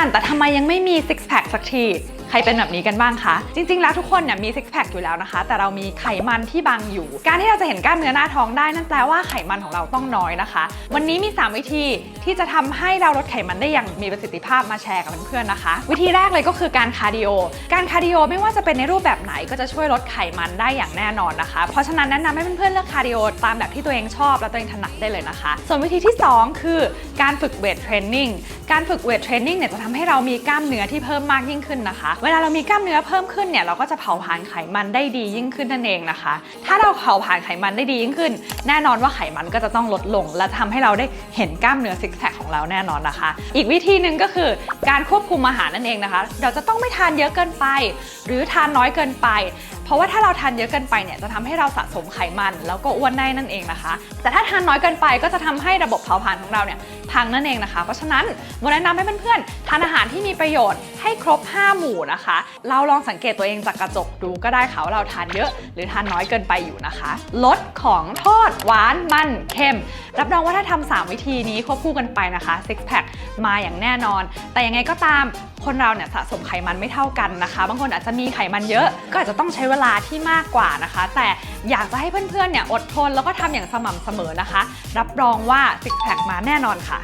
าน แต่ทำไมยังไม่มีซิกแพคสักที ใครเป็นแบบนี้กันบ้างคะ จริง ๆ แล้วทุกคนเนี่ยมีซิกแพคอยู่แล้วนะคะ แต่เรามีไขมันที่บังอยู่ การที่เราจะเห็นกล้ามเนื้อหน้าท้องได้นั่นแปลว่าไขมันของเราต้องน้อยนะคะ วันนี้มี 3 วิธีที่จะทำให้เราลดไขมันได้อย่างมีประสิทธิภาพมาแชร์กับเพื่อนๆนะคะ วิธีแรกเลยก็คือการคาร์ดิโอ การคาร์ดิโอไม่ว่าจะเป็นในรูปแบบไหนก็จะช่วยลดไขมันได้อย่างแน่นอนนะคะ เพราะฉะนั้นแนะนำให้เพื่อนๆเลือกคาร์ดิโอตามแบบที่ตัวเองชอบและตัวเองถนัดได้เลยนะคะ ส่วนวิธีที่ 2 คือการฝึกเวทเทรนนิ่ง การฝึกเวทเทรนนิ่งเนี่ยจะทำให้เรามีกล้ามเนื้อที่เพิ่มมากยิ่งขึ้นนะคะเวลาเรามีกล้ามเนื้อเพิ่มขึ้นเนี่ยเราก็จะเผาผลาญไขมันได้ดียิ่งขึ้นนั่นเองนะคะ ถ้าเราเผาผลาญไขมันได้ดียิ่งขึ้น แน่นอนว่าไขมันก็จะต้องลดลง และทำให้เราได้เห็นกล้ามเนื้อซิกแพคของเราแน่นอนนะคะ อีกวิธีหนึ่งก็คือการควบคุมอาหารนั่นเองนะคะ เราจะต้องไม่ทานเยอะเกินไป หรือทานน้อยเกินไป เพราะว่าถ้าเราทานเยอะเกินไปเนี่ยจะทำให้เราสะสมไขมัน แล้วก็อ้วนได้นั่นเองนะคะ แต่ถ้าทานน้อยเกินไปก็จะทำให้ระบบเผาผลาญของเราเนี่ย พังนั่นเองนะคะ เพราะฉะนั้นโบแนะนำให้เพื่อนๆทานอาหารที่มีประโยชน์ให้ครบ 5 หมู่นะคะ เราลองสังเกตตัวเองจากกระจกดูก็ได้ค่ะว่าเราทานเยอะ หรือทานน้อยเกินไปอยู่นะคะ ลดของทอดหวานมันเค็มรับรองว่าถ้าทำสามวิธีนี้ควบคู่กันไปนะคะซิกแพคมาอย่างแน่นอน แต่ยังไงก็ตามคนเราเนี่ยสะสมไขมันไม่เท่ากันนะคะ บางคนอาจจะมีไขมันเยอะ ก็อาจจะต้องใช้เวลาที่มากกว่านะคะ แต่อยากจะให้เพื่อนๆเนี่ยอดทนแล้วก็ทำอย่างสม่ำเสมอนะคะ รับรองว่าซิกแพคมาแน่นอนค่ะ